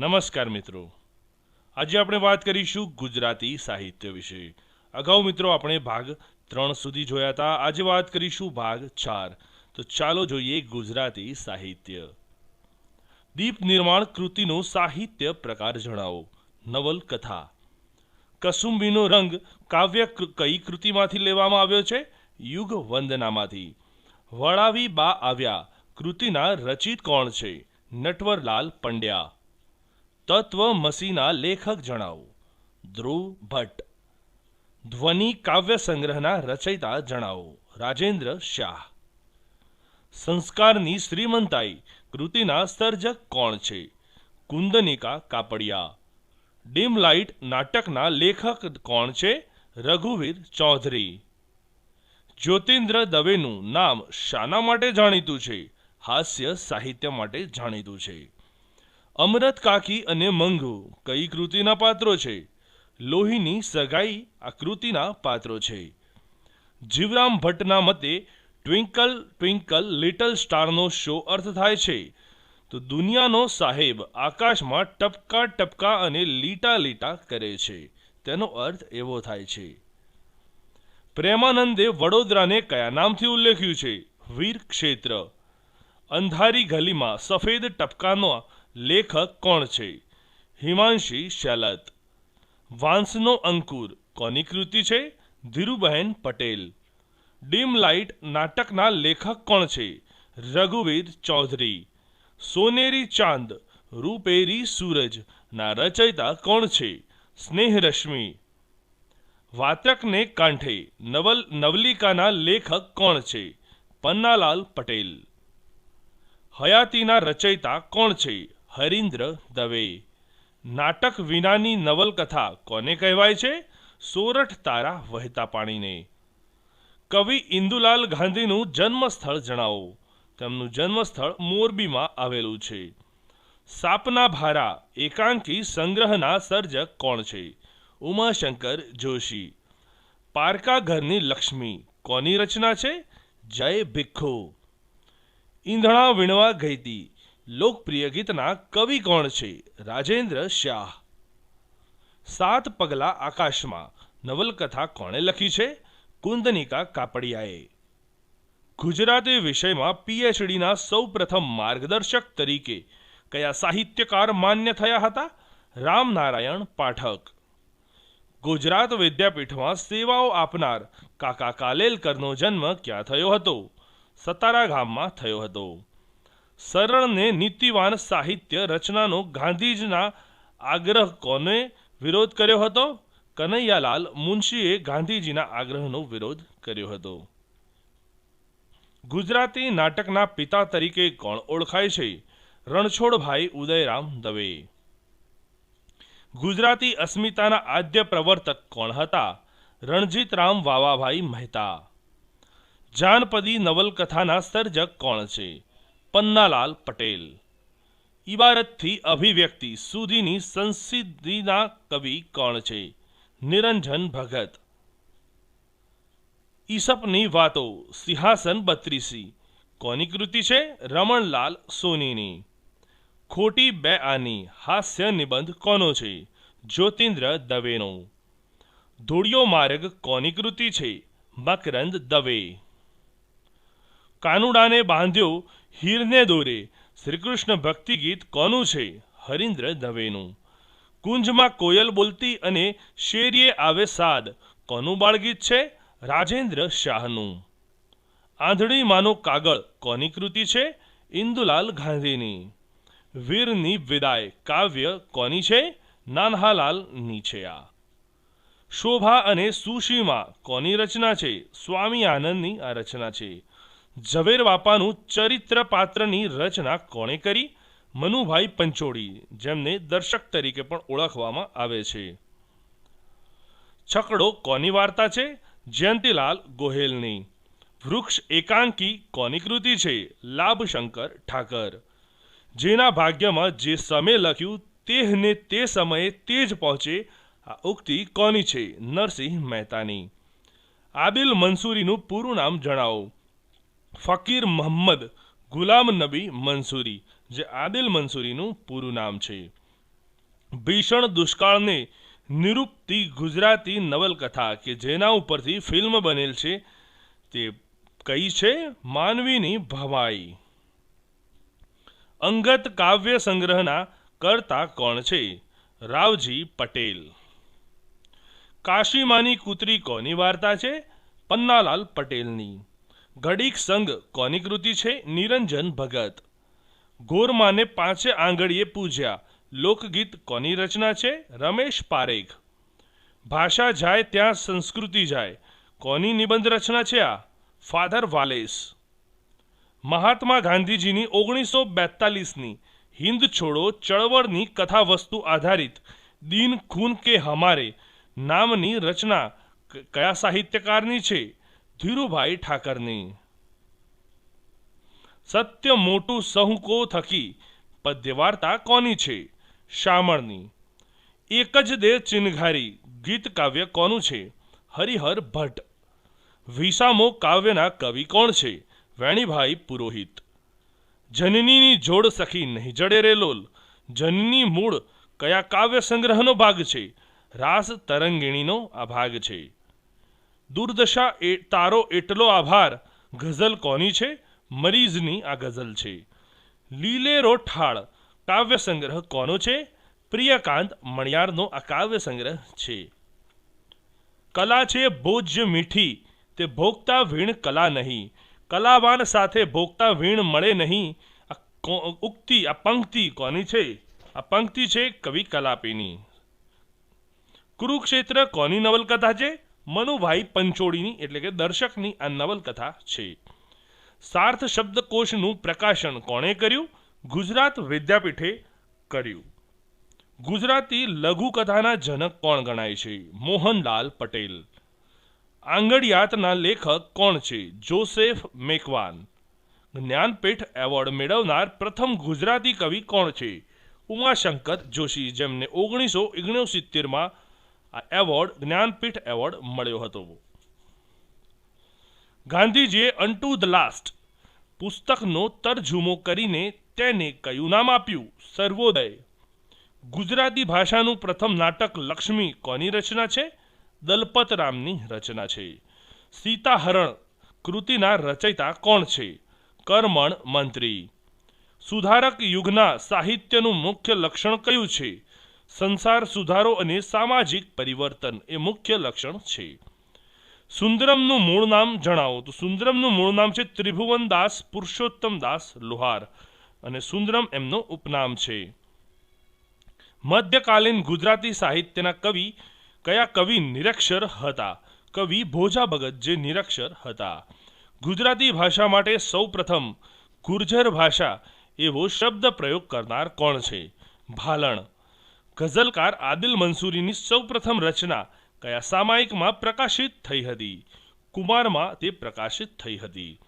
નમસ્કાર મિત્રો. આજે આપણે વાત કરીશું ગુજરાતી સાહિત્ય વિશે. અગાઉ મિત્રો આપણે ભાગ ત્રણ સુધી જોયા હતા. આજે વાત કરીશું ભાગ ચાર. તો ચાલો જોઈએ ગુજરાતી સાહિત્ય. દીપ નિર્માણ કૃતિનો સાહિત્ય પ્રકાર જણાવો. નવલકથા. કસુંબીનો રંગ કાવ્ય કઈ કૃતિમાંથી લેવામાં આવ્યો છે? યુગ વંદનામાંથી વળાવી બા આવ્યા. કૃતિના રચિત કોણ છે? નટવરલાલ પંડ્યા. તત્વમસીના લેખક જણાવો. ધ્રુવ ભટ્ટ. ધ્વનિ કાવ્ય સંગ્રહના રચયિતા જણાવો. રાજેન્દ્ર શાહ. સંસ્કારની શ્રીમંતાઈ કૃતિના સર્જક કોણ છે? કુંદનિકા કાપડિયા. ડીમ લાઇટ નાટકના લેખક કોણ છે? રઘુવીર ચૌધરી. જ્યોતિન્દ્ર દવેનું નામ શાના માટે જાણીતું છે? હાસ્ય સાહિત્ય માટે જાણીતું છે? અમરત કાકી અને મંગુ કઈ કૃતિના પાત્રો છે? લોહીની સગાઈ આ કૃતિના પાત્રો છે. જીવરામ ભટ્ટના મતે ટ્વિંકલ ટ્વિંકલ લિટલ સ્ટારનો શો અર્થ થાય છે. તો દુનિયાનો સાહેબ આકાશમાં ટપકા ટપકા અને લીટા લીટા કરે છે. તેનો અર્થ એવો થાય છે. પ્રેમાનંદે વડોદરાને કયા નામથી ઉલ્લેખ્યું છે? વીર ક્ષેત્ર અંધારી ગલીમાં સફેદ ટપકાનો લેખક કોણ છે? હિમાંશી શેલત. વાંસનો અંકુર કોની કૃતિ છે? ધીરુબહેન પટેલ. ડીમ લાઇટ નાટકના લેખક કોણ છે? રઘુવીર ચૌધરી. સોનેરી ચાંદ, રૂપેરી સૂરજ ના રચયિતા કોણ છે? સ્નેહરશ્મિ. વાતકને કાંઠે નવલ, નવલિકાના લેખક કોણ છે? પન્નાલાલ પટેલ. હયાતીના રચયિતા કોણ છે? હરીન્દ્ર દવે. નાટક વિનાની નવલકથા કોને કહેવાય છે? સોરઠ તારા વહેતા પાણીને. કવિ ઇન્દુલાલ ગાંધીનું જન્મસ્થળ જણાવો. તેમનું જન્મસ્થળ મોરબીમાં આવેલું છે. સાપના ભારા, એકાંકી સંગ્રહના સર્જક કોણ છે? ઉમાશંકર જોશી. પારકા ઘરની લક્ષ્મી કોની રચના છે? જય ભિખ્ખુ ઈંધણા વીણવા ગઈતી. લોકપ્રિય ગીતના કવિ કોણ છે? રાજેન્દ્ર શાહ. સાત પગલા આકાશમાં નવલકથા કોણે લખી છે? કુંદનિકા કાપડિયાએ. ગુજરાતી વિષયમાં પીએચડીના સૌપ્રથમ માર્ગદર્શક તરીકે કયા સાહિત્યકાર માન્ય થયા હતા? રામનારાયણ પાઠક. ગુજરાત વિદ્યાપીઠમાં સેવાઓ આપનાર કાકા કાલેલકરનો જન્મ ક્યાં થયો હતો? સતારા ગામમાં થયો હતો. સરળને નીતિવાન સાહિત્ય રચનાનો ગાંધીજીના આગ્રહ કોને વિરોધ કર્યો હતો? કનૈયાલાલ મુનશીએ ગાંધીજીના આગ્રહનો વિરોધ કર્યો હતો. ગુજરાતી નાટકના પિતા તરીકે કોણ ઓળખાય છે? રણછોડભાઈ ઉદયરામ દવે. ગુજરાતી અસ્મિતાના આદ્ય પ્રવર્તક કોણ હતા? રણજીતરામ વાવાભાઈ મહેતા. જાનપદી નવલકથાના સર્જક કોણ છે? પન્નાલાલ પટેલ. ઇબારતથી અભિવ્યક્તિ સુધીની સંસિદ્ધિના કવિ કોણ છે? નિરંજન ભગત. ઈસપની વાતો સિંહાસન બત્રીસી. કોની કૃતિ છે? રમણલાલ સોનીની. ખોટી બે આની હાસ્ય નિબંધ કોનો છે? જ્યોતિન્દ્ર દવેનો. ધોળિયો માર્ગ કોની કૃતિ છે? મકરંદ દવે. કાનુડાને બાંધ્યો હીરને દોરે. શ્રીકૃષ્ણ ભક્તિ ગીત કોનું છે? હરિન્દ્ર દવેનું. કુંજમાં કોયલ બોલતી અને શેરીએ આવે સાદ. કોનું બાળગીત છે? રાજેન્દ્ર શાહનું. આંધળી માનો કાગળ કોની કૃતિ છે? ઇન્દુલાલ ગાંધીની. વીરની વિદાય કાવ્ય કોની છે? નાનહાલાલ આ. શોભા અને સુશીમાં કોની રચના છે? સ્વામી આનંદની આ રચના છે. ઝવેર બાપાનું ચરિત્ર પાત્રની રચના કોણે કરી? મનુભાઈ પંચોળી, જેમને દર્શક તરીકે પણ ઓળખવામાં આવે છે. છકડો કોની વાર્તા છે? જયંતીલાલ ગોહેલની. વૃક્ષ એકાંકી કોની કૃતિ છે? લાભશંકર ઠાકર. જેના ભાગ્યમાં જે સમય લખ્યું તેને તે સમયે તે જ પહોંચે, આ ઉક્તિ કોની છે? નરસિંહ મહેતાની. આબિલ મંસૂરીનું પૂરું નામ જણાવો. ફકીર મોહમ્મદ ગુલામ નબી મંસૂરી, જે આદિલ મંસૂરીનું પૂરું નામ છે. ભીષણ દુષ્કાળને નિરૂપતી ગુજરાતી નવલકથા કે જેના ઉપરથી ફિલ્મ બનેલ છે તે કઈ છે? માનવીની ભવાઈ. અંગત કાવ્ય સંગ્રહના કરતા કોણ છે? રાવજી પટેલ. કાશીમાની કૂતરી કોની વાર્તા છે? પન્નાલાલ પટેલની. ઘડીક સંઘ કોની કૃતિ છે? નિરંજન ભગત. ગોરમાને પાંચે આંગળીએ પૂજ્યા. લોકગીત કોની રચના છે? રમેશ પારેખ. ભાષા જાય ત્યાં સંસ્કૃતિ જાય. કોની નિબંધ રચના છે આ? Father Valles. મહાત્મા ગાંધીજીની ઓગણીસો બેતાલીસની હિન્દ છોડો ચળવળની કથા વસ્તુ આધારિત દીન ખૂન કે હમારે નામની રચના કયા સાહિત્યકારની છે? ધીરુભાઈ ઠાકરની. સત્ય મોટું સહુકો થકી, પદ્યવાર્તા કોની છે? શામળની. એક જ દે ચિનઘારી ગીત કાવ્ય કોનું છે? હરિહર ભટ્ટ. વિસામો કાવ્યના કવિ કોણ છે? વેણીભાઈ પુરોહિત. જનનીની જોડ સખી નહીં જડે રે લોલ. જનની મૂળ કયા કાવ્ય સંગ્રહનો ભાગ છે? રાસ તરંગિણીનો આ ભાગ છે. દુર્દશા એ તારો એટલો આભાર. ગઝલ કોની છે? મરીઝની આ ગઝલ છે. લીલેરો ઠાળ. કાવ્ય સંગ્રહ કોનો છે? પ્રિયકાંત મણિયારનો આ કાવ્ય સંગ્રહ છે. કલા છે ભોજ્ય મીઠી. તે ભોગતા વીણ કલા નહીં. કલાવાન સાથે ભોગતા વીણ મળે નહીં. આ ઉક્તિ, આ પંક્તિ કોની છે? આ પંક્તિ છે કવિ કલાપીની. કુરુક્ષેત્ર કોની નવલકથા છે? મનુભાઈ પંચોળીની એટલે કે દર્શકની આ નવલકથા છે. સાર્થ શબ્દકોશનું પ્રકાશન કોણે કર્યું? ગુજરાત વિદ્યાપીઠે કર્યું. ગુજરાતી લઘુકથાના જનક કોણ ગણાય છે? મોહનલાલ પટેલ. આંગળિયાતના લેખક કોણ છે? જોસેફ મેકવાન. જ્ઞાનપીઠ એવોર્ડ મેળવનાર પ્રથમ ગુજરાતી કવિ કોણ છે? ઉમાશંકર જોશી જેમને ઓગણીસો ઓગણસિત્તેરમાં આ એવોર્ડ, જ્ઞાનપીઠ એવોર્ડ મળ્યો હતો. ગાંધીજીએ અનટુ ધ લાસ્ટ પુસ્તકનો તરજુમો કરીને તેને કયું નામ આપ્યું? સર્વોદય. ગુજરાતી ભાષાનું પ્રથમ નાટક લક્ષ્મી કોની રચના છે? દલપતરામની રચના છે. સીતાહરણ કૃતિના રચયિતા કોણ છે? કર્મણ મંત્રી. સુધારક યુગના સાહિત્યનું મુખ્ય લક્ષણ કયું છે? સંસાર સુધારો અને સામાજિક પરિવર્તન એ મુખ્ય લક્ષણ છે. સુંદરમનું મૂળ નામ જણાવો. તો સુંદરમનું મૂળ નામ છે ત્રિભુવન દાસ પુરુષોત્તમ દાસ લોહાર અને સુંદરમ એમનું ઉપનામ છે. મધ્યકાલીન ગુજરાતી સાહિત્યના કવિ કયા કવિ નિરક્ષર હતા? કવિ ભોજા ભગત જે નિરક્ષર હતા. ગુજરાતી ભાષા માટે સૌપ્રથમ ગુર્જર ભાષા એવો શબ્દ પ્રયોગ કરનાર કોણ છે? ભાલણ. ગઝલકાર આદિલ મંસૂરીની સૌપ્રથમ રચના કયા સામાયિકમાં પ્રકાશિત થઈ હતી? કુમારમાં તે પ્રકાશિત થઈ હતી.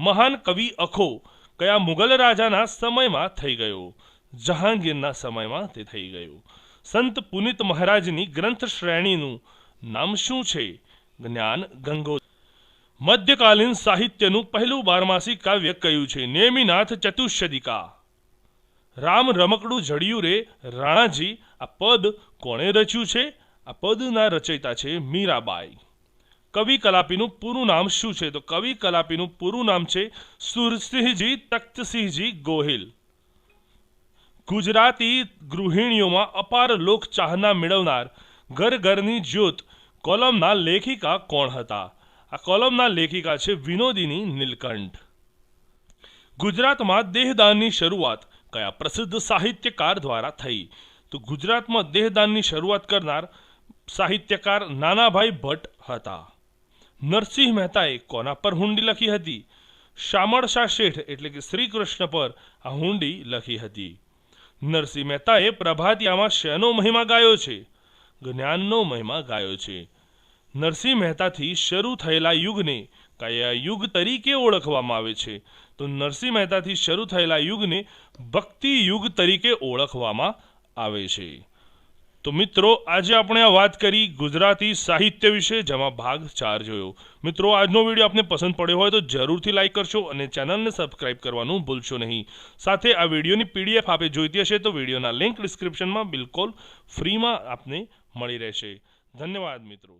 મહાન કવિ અખો કયા મુગલ રાજાના સમયમાં થઈ ગયો? જહાંગીરના સમયમાં તે થઈ ગયો. સંત પુનિત મહારાજની ગ્રંથ શ્રેણીનું નામ શું છે? જ્ઞાન ગંગો મધ્યકાલીન સાહિત્યનું પહેલું બારમાસી કાવ્ય કયું છે? નેમિનાથ ચતુષ્યદિકા રામ રમકડું જડિયું રે, રાણાજી, આ પદ કોણે રચ્યું છે? આ પદના રચયિતા છે મીરાબાઈ. કવિ કલાપીનું પૂરું નામ શું છે? તો કવિ કલાપીનું પૂરું નામ છે સુરસિંહજી તખ્તસિંહજી ગોહિલ. ગુજરાતી ગૃહિણીઓમાં અપાર લોક ચાહના મેળવનાર ઘર ઘરની જ્યોત કોલમના લેખિકા કોણ હતા? આ કોલમના લેખિકા છે વિનોદિની નીલકંઠ. ગુજરાતમાં દેહદાનની શરૂઆત કયા પ્રસિદ્ધ સાહિત્યકાર દ્વારા થઈ? તો ગુજરાતમાં દેહદાનની શરૂઆત કરનાર સાહિત્યકાર નાનાભાઈ ભટ્ટ હતા. નરસિંહ મહેતાએ કોના પર હુંડી લખી હતી? શામળશા શેઠ એટલે કે શ્રી કૃષ્ણ પર આ હુંડી લખી હતી. નરસિંહ મહેતાએ પ્રભાતિયામાં શેનો મહિમા ગાયો છે? જ્ઞાનનો મહિમા ગાયો છે. નરસિંહ મહેતાથી શરૂ થયેલા યુગને કયા યુગ તરીકે ઓળખવામાં આવે છે? તો નરસિંહ મહેતાથી શરૂ થયેલા યુગને ભક્તિ યુગ તરીકે ઓળખવામાં આવે છે. તો મિત્રો, આજે આપણે આ વાત કરી ગુજરાતી સાહિત્ય વિશે, જેમાં ભાગ ચાર જોયો. મિત્રો, આજનો વીડિયો આપને પસંદ પડ્યો હોય તો જરૂરથી લાઇક કરશો અને ચેનલને સબસ્ક્રાઇબ કરવાનું ભૂલશો નહીં. સાથે આ વિડીયોની પીડીએફ આપે જોઈતી હશે તો વિડીયોના લિંક ડિસ્ક્રિપ્શનમાં બિલકુલ ફ્રીમાં આપને મળી રહેશે. ધન્યવાદ મિત્રો.